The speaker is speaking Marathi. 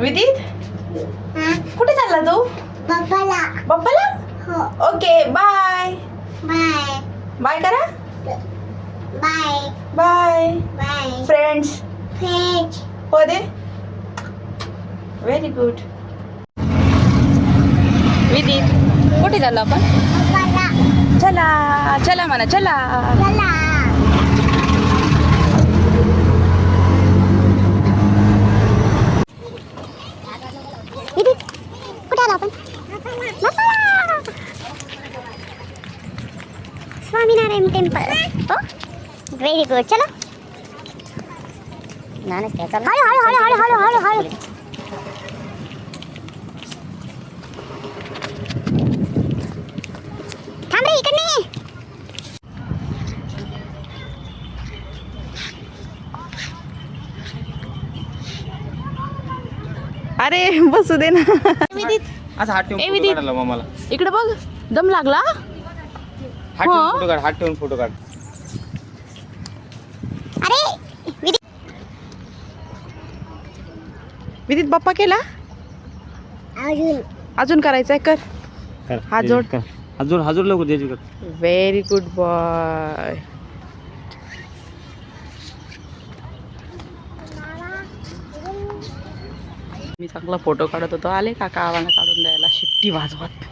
विदित? कुठे चालला तू? पप्पाला बाप्पाला हो. Okay bye. बाय. बाय करा. Bye. Bye. Bye. Friends French हो दे. व्हेरी गुड विदित कुठे चाललो आपण? चला चला म्हणा चला. चला. कुठे आलो आपण बाप्पाला. स्वामीनारायण टेम्पल हो व्हेरी गुड चलो हळू हळू हळू हळू हळू हळू हळू थांब रे इकडे नाही अरे बसू दे ना विदित असं हात ठेवून ए, फोटो विदित. काढायला मग मला. इकडे बघ. दम लागला? हात हा? ठेवून फोटो काढ हात ठेवून फोटो काढ. अरे विधी. विदित बाप्पा केला? अजून. अजून करायचंय कर. हात जोड. कर. हात जोड हात जोड लवकर द्यायची कर. व्हेरी गुड बॉय मी चांगला फोटो काढत होतो. आले काका आम्हाला काढून द्यायला. शिट्टी वाजवत.